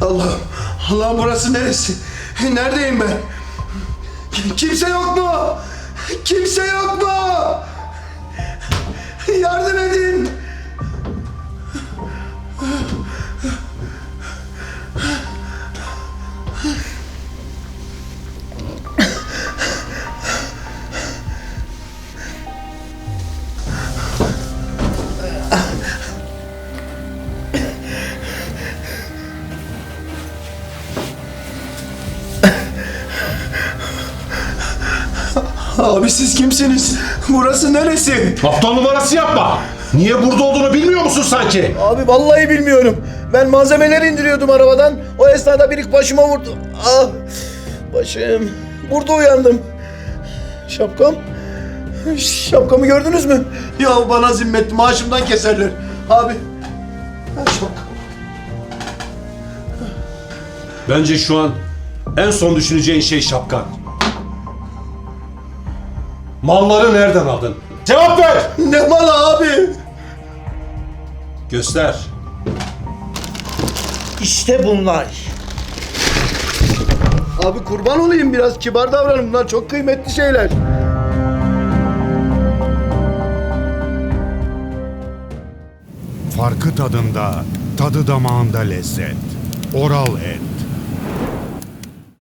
Allah'ım, Allah'ım burası neresi? Neredeyim ben? Kimse yok mu? Kimse yok mu? Yardım edin. Abi siz kimsiniz? Burası neresi? Aptal numarası yapma. Niye burada olduğunu bilmiyor musun sanki? Abi vallahi bilmiyorum. Ben malzemeleri indiriyordum arabadan. O esnada birik başıma vurdu. Ah! Başım. Burada uyandım. Şapkam? Şapkamı gördünüz mü? Ya bana zimmet maaşımdan keserler. Abi. Şapkam. Bence şu an en son düşüneceğin şey şapkan. Malları nereden aldın? Cevap ver! Ne malı abi? Göster. İşte bunlar. Abi kurban olayım biraz kibar davranın. Bunlar çok kıymetli şeyler. Farkı tadında, tadı damağında lezzet. Oral et.